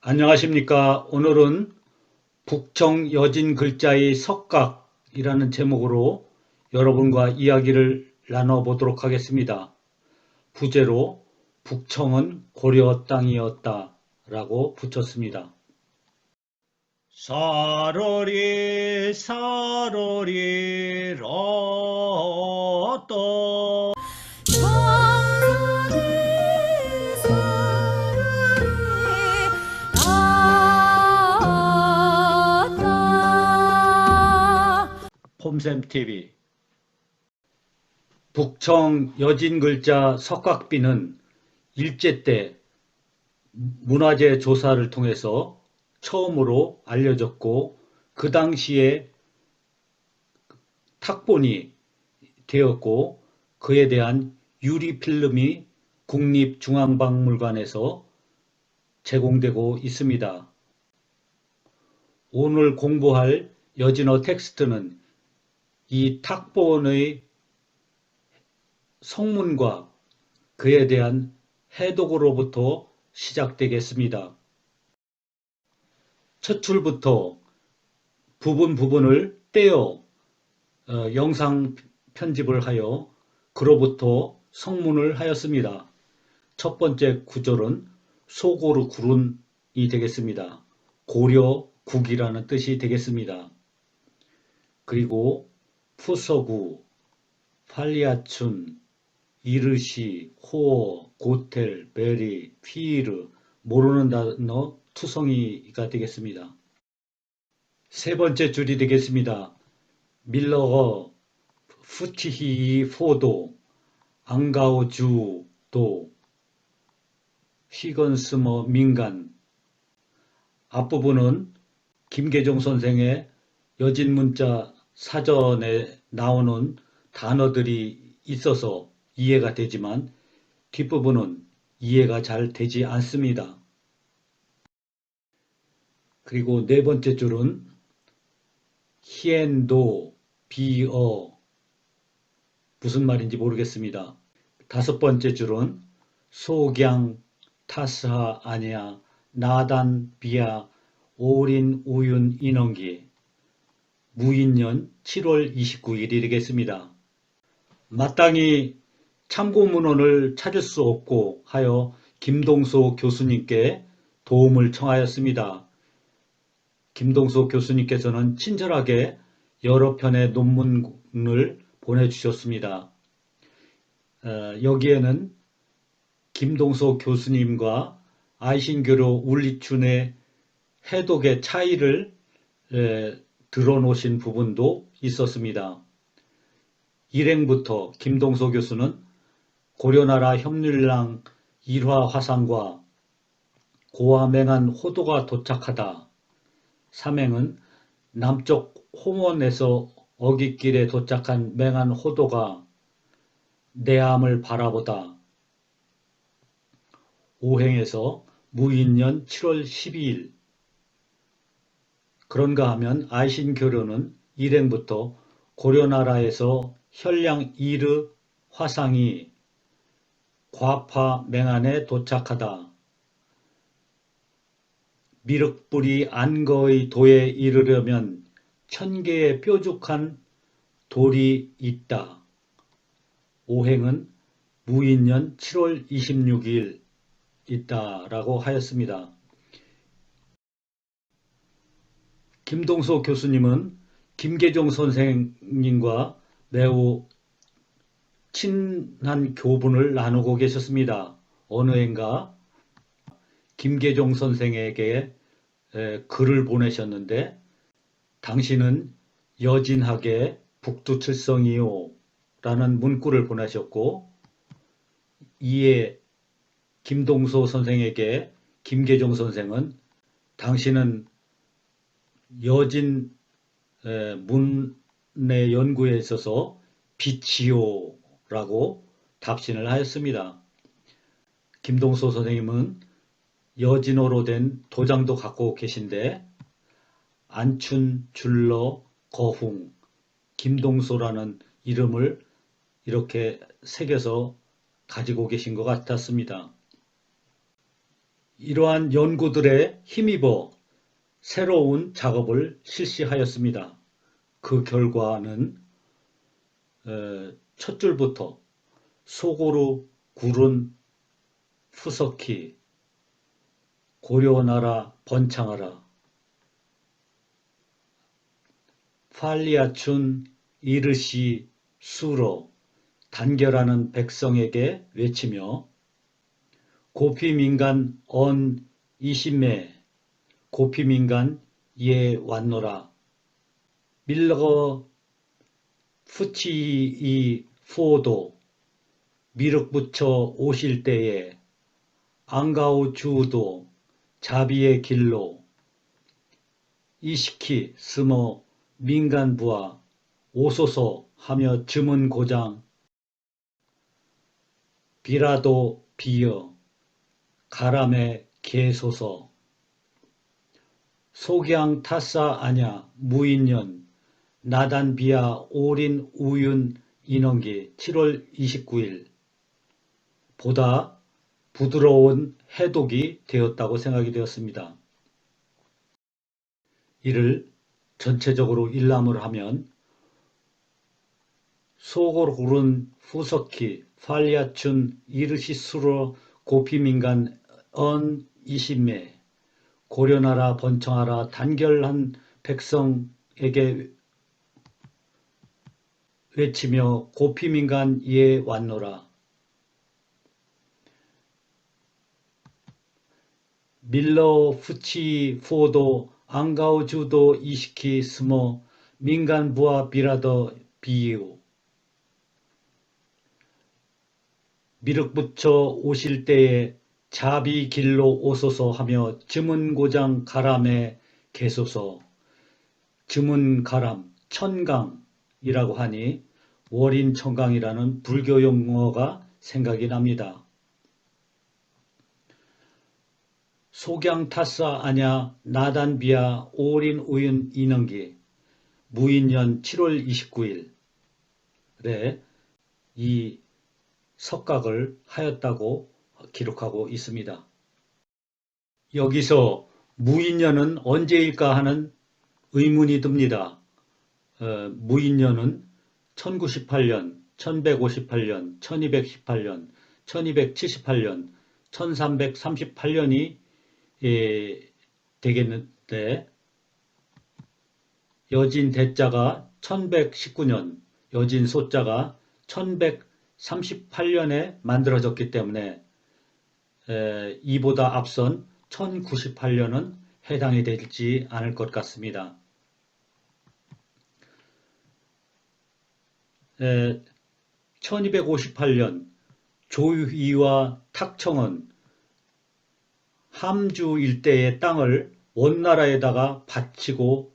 안녕하십니까. 오늘은 북청 여진 글자의 석각이라는 제목으로 여러분과 이야기를 나눠보도록 하겠습니다. 부제로 북청은 고려 땅이었다 라고 붙였습니다. 사로리 사로리 로또 폼샘TV 북청 여진 글자 석각비는 일제 때 문화재 조사를 통해서 처음으로 알려졌고 그 당시에 탁본이 되었고 그에 대한 유리 필름이 국립중앙박물관에서 제공되고 있습니다. 오늘 공부할 여진어 텍스트는 이 탁본의 성문과 그에 대한 해독으로부터 시작되겠습니다. 첫 줄부터 부분 부분을 떼어 어, 영상 편집을 하여 그로부터 성문을 하였습니다. 첫 번째 구절은 소고르 구룬이 되겠습니다. 고려 국이라는 뜻이 되겠습니다. 그리고 푸서구, 팔리아춘, 이르시, 호어, 고텔, 베리, 피이르 모르는 단어 투성이가 되겠습니다. 세 번째 줄이 되겠습니다. 밀러거, 푸티히 포도, 앙가오주도, 휘건스머 민간 앞부분은 김계종 선생의 여진문자 사전에 나오는 단어들이 있어서 이해가 되지만 뒷부분은 이해가 잘 되지 않습니다. 그리고 네 번째 줄은 히엔도 비어 무슨 말인지 모르겠습니다. 다섯 번째 줄은 소경 타스하 아니야 나단 비야 오린 우윤 인원기 무인년 7월 29일이 되겠습니다. 마땅히 참고문헌을 찾을 수 없고 하여 김동소 교수님께 도움을 청하였습니다. 김동소 교수님께서는 친절하게 여러 편의 논문을 보내주셨습니다. 어, 여기에는 김동소 교수님과 아이신교로 울리춘의 해독의 차이를 에, 드러놓으신 부분도 있었습니다. 일행부터 김동소 교수는 고려나라 협률랑 일화 화상과 고아맹한 호도가 도착하다. 삼행은 남쪽 홍원에서 어깃길에 도착한 맹한 호도가 내암을 바라보다. 오행에서 무인년 7월 12일 그런가 하면 아이신교로는 일행부터 고려나라에서 현량 이르 화상이 과파 맹안에 도착하다. 미륵불이 안거의 도에 이르려면 천 개의 뾰족한 돌이 있다. 오행은 무인년 7월 26일 있다라고 하였습니다. 김동소 교수님은 김계종 선생님과 매우 친한 교분을 나누고 계셨습니다. 어느 해인가 김계종 선생에게 글을 보내셨는데 당신은 여진학의 북두칠성이요 라는 문구를 보내셨고 이에 김동소 선생에게 김계종 선생은 당신은 여진 문의 연구에 있어서 빛이요라고 답신을 하였습니다. 김동소 선생님은 여진어로 된 도장도 갖고 계신데 안춘, 줄러, 거흥, 김동소라는 이름을 이렇게 새겨서 가지고 계신 것 같았습니다. 이러한 연구들에 힘입어 새로운 작업을 실시하였습니다. 그 결과는 에, 첫 줄부터 소고루 굴은 푸석히 고려나라 번창하라 팔리아춘 이르시 수로 단결하는 백성에게 외치며 고피민간 언 이심매 고피민간 예 왔노라. 밀거 푸치이 포도 미륵부처 오실 때에 안가우 주도 자비의 길로 이시키 스모 민간부와 오소서 하며 즈문 고장. 비라도 비어 가람에 개소서 속양 타사 아냐 무인년. 나단비야 오린 우윤 인원기 7월 29일. 보다 부드러운 해독이 되었다고 생각이 되었습니다. 이를 전체적으로 일람을 하면 소골구른 후석희 팔야춘 이르시수로 고피민간 언 이십매 고려나라 번청하라 단결한 백성에게 외치며 고피민간 예 왔노라. 밀러 푸치 포도 앙가우주도 이시키 스모 민간 부하 비라더 비유 미륵부처 오실 때에 자비 길로 오소서 하며 즈문고장 가람에 개소서. 즈문가람 천강이라고 하니 월인 천강이라는 불교 용어가 생각이 납니다. 속양타사 아냐 나단비야 오린 우윤 인원기. 무인년 7월 29일에 이 석각을 하였다고 기록하고 있습니다. 여기서 무인년은 언제일까 하는 의문이 듭니다. 어, 무인년은 1098년, 1158년, 1218년, 1278년, 1338년이 예, 되겠는데 여진 대자가 1119년, 여진 소자가 1138년에 만들어졌기 때문에 에, 이보다 앞선 1098년은 해당이 되지 않을 것 같습니다. 에, 1258년 조위와 탁청은 함주 일대의 땅을 원나라에다가 바치고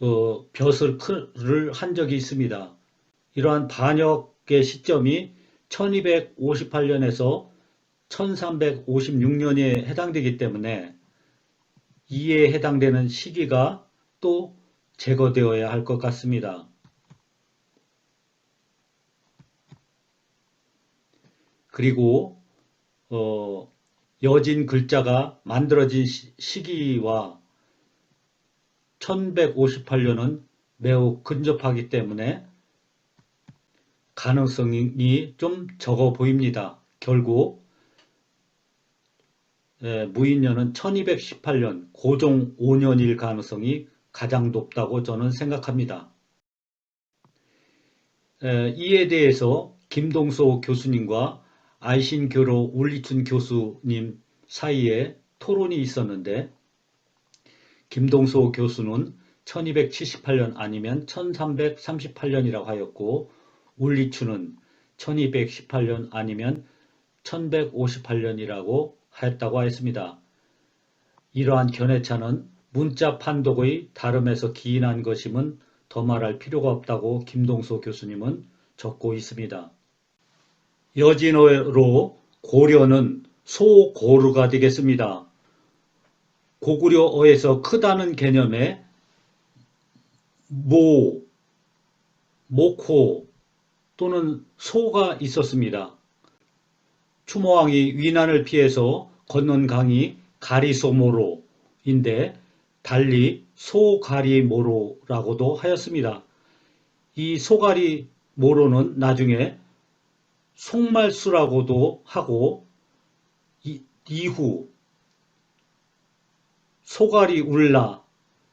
어, 벼슬을 한 적이 있습니다. 이러한 반역의 시점이 1258년에서 1356년에 해당되기 때문에 이에 해당되는 시기가 또 제거되어야 할 것 같습니다. 그리고 어, 여진 글자가 만들어진 시- 시기와 1158년은 매우 근접하기 때문에 가능성이 좀 적어 보입니다. 결국 에, 무인년은 1218년 고종 5년일 가능성이 가장 높다고 저는 생각합니다. 에, 이에 대해서 김동소 교수님과 아이신교로 울리춘 교수님 사이에 토론이 있었는데 김동소 교수는 1278년 아니면 1338년이라고 하였고 울리춘은 1218년 아니면 1158년이라고 하였다고 하였습니다. 이러한 견해차는 문자 판독의 다름에서 기인한 것임은 더 말할 필요가 없다고 김동소 교수님은 적고 있습니다. 여진어로 고려는 소고르가 되겠습니다. 고구려어에서 크다는 개념에 모, 모코 또는 소가 있었습니다. 추모왕이 위난을 피해서 건넌 강이 가리소모로인데 달리 소가리모로라고도 하였습니다. 이 소가리모로는 나중에 속말수라고도 하고 이, 이후 소가리 울라,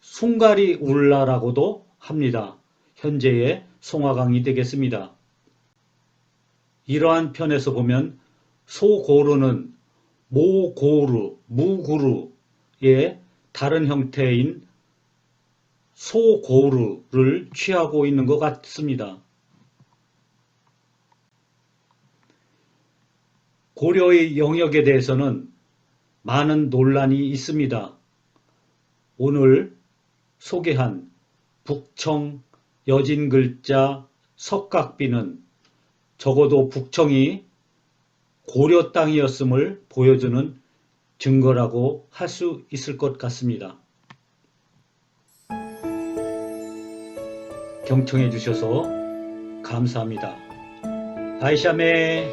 숭가리 울라라고도 합니다. 현재의 송화강이 되겠습니다. 이러한 편에서 보면 소고르는 모고르, 무구르의 다른 형태인 소고르를 취하고 있는 것 같습니다. 고려의 영역에 대해서는 많은 논란이 있습니다. 오늘 소개한 북청 여진 글자 석각비는 적어도 북청이 고려 땅이었음을 보여주는 증거라고 할 수 있을 것 같습니다. 경청해 주셔서 감사합니다. 아이샤메